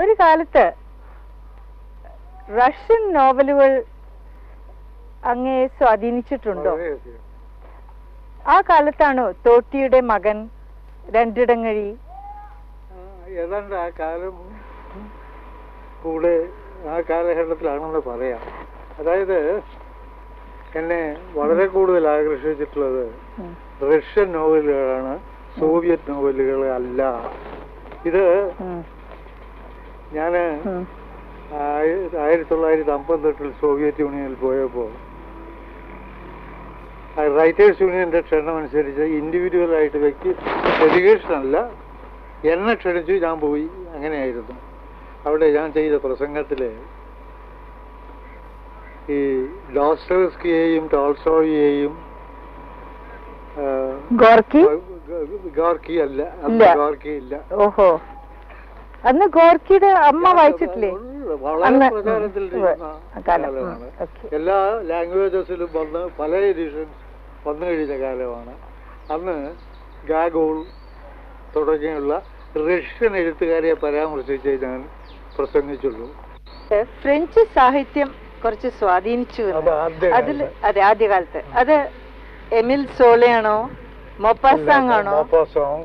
ഒരു കാലത്ത് റഷ്യൻ നോവലുകൾ അങ്ങേ സ്വാധീനിച്ചിട്ടുണ്ടോ? ആ കാലത്താണോ തോട്ടിയുടെ മകൻ രണ്ടിടങ്ങഴി? ഏതാണ്ട് ആ കാലം കൂടെ ആ കാലഘട്ടത്തിലാണെന്ന് പറയാം. അതായത് എന്നെ വളരെ കൂടുതൽ ആകർഷിച്ചിട്ടുള്ളത് റഷ്യൻ നോവലുകളാണ് സോവിയറ്റ് നോവലുകൾ അല്ല ഇത്. ഞാൻ. ആയിരത്തി തൊള്ളായിരത്തി അമ്പത്തെട്ടിൽ സോവിയറ്റ് യൂണിയനിൽ പോയപ്പോൾ റൈറ്റേഴ്സ് യൂണിയന്റെ ക്ഷണം അനുസരിച്ച് ഇൻഡിവിജ്വൽ ആയിട്ട് വ്യക്തി ഡെലിഗേഷൻ അല്ല എന്നെ ക്ഷണിച്ചു ഞാൻ പോയി അങ്ങനെയായിരുന്നു. അവിടെ ഞാൻ ചെയ്ത പ്രസംഗത്തിൽ ഈ ഡോസ്റ്റോസ്കിയെയും ടോൾസോയെയും ആ, ഗോർക്കി? ഗോർക്കി അല്ല ഗോർക്കി ഇല്ല. ഓഹോ. അന്ന് ഗോർക്കിയുടെ അമ്മ വായിച്ചിട്ടില്ലേ. എല്ലാ ലാംഗ്വേജസിലും വന്ന് പല എഡിഷൻസ് വന്നു കഴിഞ്ഞ കാലമാണ്. അന്ന് ഗാഗോൾ തുടങ്ങിയുള്ള റഷ്യൻ എഴുത്തുകാരെ പരാമർശിച്ചേ ഞാൻ പ്രസംഗിച്ചുള്ളൂ. ഫ്രഞ്ച് സാഹിത്യം കുറച്ച് സ്വാധീനിച്ചു അതിൽ അതെ ആദ്യകാലത്ത്. അത് എമിൽ സോളയാണോ മോപ്പാസാങ് ആണോ മോപ്പാസോങ്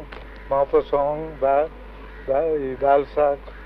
മോപ്പസോങ് e dá-lhe.